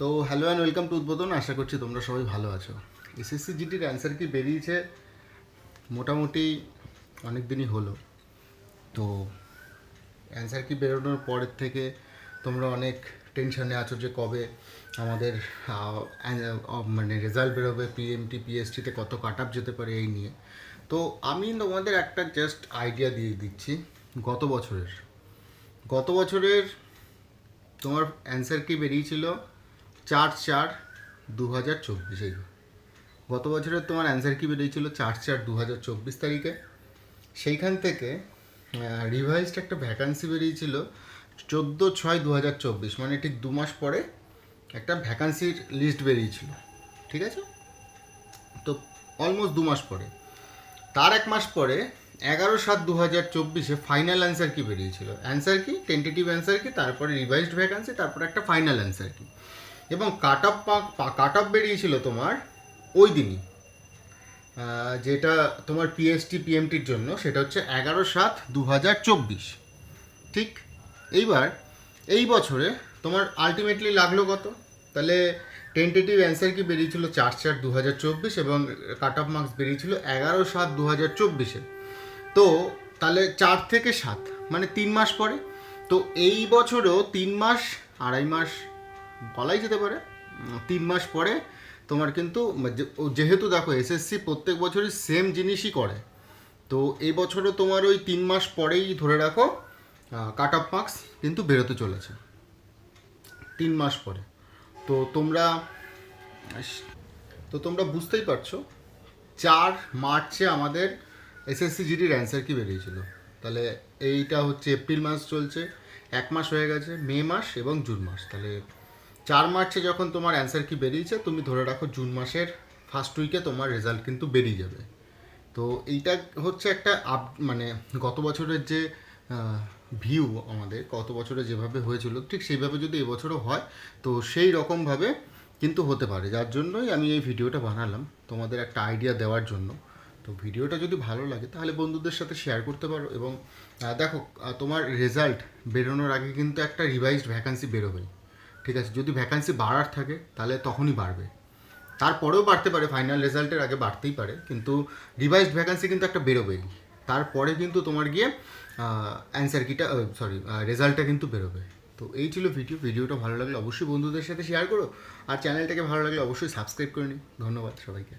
তো hello and welcome to উদ্বোধন। আশা করছি তোমরা সবাই ভালো আছো। এসএসসি জিটির অ্যান্সার কি বেরিয়েছে? মোটামুটি অনেক দিনই হলো। তো অ্যান্সার কি বেরোনোর পরের থেকে তোমরা অনেক টেনশনে আছো যে কবে আমাদের মানে রেজাল্ট বেরোবে পিএমটি পিএসটিতে কত কাট আপ যেতে পারে এই নিয়ে। তো আমি তোমাদের একটা জাস্ট আইডিয়া দিয়ে দিচ্ছি। গত বছরের। গত বছরের তোমার অ্যান্সার কি বেরিয়েছিল? চার চার দু হাজার চব্বিশ গত বছরের তোমার অ্যান্সার কি বেরিয়েছিল? চার চার দু হাজার চব্বিশ তারিখে। সেইখান থেকে রিভাইজড একটা ভ্যাকান্সি বেরিয়েছিল চোদ্দ ছয় দু হাজার চব্বিশ মানে ঠিক দু মাস পরে একটা ভ্যাকান্সির লিস্ট বেরিয়েছিল। ঠিক আছে? তো অলমোস্ট দু মাস পরে। তার এক মাস পরে এগারো সাত দু হাজার চব্বিশে ফাইনাল অ্যান্সার কি বেরিয়েছিল? অ্যান্সার কি? টেন্টেটিভ অ্যান্সার কি? তারপরে রিভাইজড ভ্যাকান্সি তারপরে একটা ফাইনাল অ্যান্সার কি? এবং কাট অফ কাট অফ বেরিয়েছিল তোমার ওই দিনই। যেটা তোমার পিএসটি পিএমটির জন্য, সেটা হচ্ছে এগারো সাত দু হাজার চব্বিশ। ঠিক? এইবার এই বছরে তোমার আলটিমেটলি লাগল কত? তাহলে টেন্টেটিভ অ্যান্সার কি বেরিয়েছিল? চার চার দু হাজার চব্বিশ এবং কাট অফ মার্কস বেরিয়েছিল এগারো সাত দু হাজার চব্বিশে তো তাহলে চার থেকে সাত মানে তিন মাস পরে। তো এই বছরেও তিন মাস, আড়াই মাস বলাই যেতে পারে। তিন মাস পরে তোমার কিন্তু যেহেতু দেখো এসএসসি প্রত্যেক বছরই সেম জিনিসই করে। তো এই বছরও তোমার ওই তিন মাস পরেই ধরে রাখো কাট অফ মার্কস কিন্তু বেরোতে চলেছে। তিন মাস পরে। তো তোমরা তো তোমরা বুঝতেই পারছ, চার মার্চে আমাদের এসএসসি জিডির অ্যান্সার কি বেরিয়েছিল। তাহলে এইটা হচ্ছে এপ্রিল মাস চলছে, এক মাস হয়ে গেছে, মে মাস এবং জুন মাস। তাহলে চার মার্চে যখন তোমার অ্যান্সার কি বেরিয়েছে, তুমি ধরে রাখো জুন মাসের ফার্স্ট উইকে তোমার রেজাল্ট কিন্তু বেরিয়ে যাবে। তো এইটা হচ্ছে একটা আপ মানে গত বছরের যে ভিউ আমাদের, গত বছরে যেভাবে হয়েছিল, ঠিক সেইভাবে যদি এবছরও হয়, তো সেই রকমভাবে কিন্তু হতে পারে। যার জন্যই আমি এই ভিডিওটা বানালাম তোমাদের একটা আইডিয়া দেওয়ার জন্য। তো ভিডিওটা যদি ভালো লাগে, তাহলে বন্ধুদের সাথে শেয়ার করতে পারো এবং দেখো তোমার রেজাল্ট বেরোনোর আগে কিন্তু একটা রিভাইজড ভ্যাকান্সি বেরোবেই। ঠিক আছে, যদি ভ্যাকান্সি বাড়ার থাকে, তাহলে তখনই বাড়বে। তারপরেও বাড়তে পারে ফাইনাল রেজাল্টের আগে বাড়তেই পারে, কিন্তু রিভাইজড ভ্যাকান্সি কিন্তু একটা বেরোবেই তারপরে কিন্তু তোমার গিয়ে অ্যান্সার কিটা সরি রেজাল্টটা কিন্তু বেরোবে। তো এই ছিল ভিডিও ভিডিওটা ভালো লাগলে অবশ্যই বন্ধুদের সাথে শেয়ার করো। আর চ্যানেলটাকে ভালো লাগলে অবশ্যই সাবস্ক্রাইব করে নিই ধন্যবাদ সবাইকে।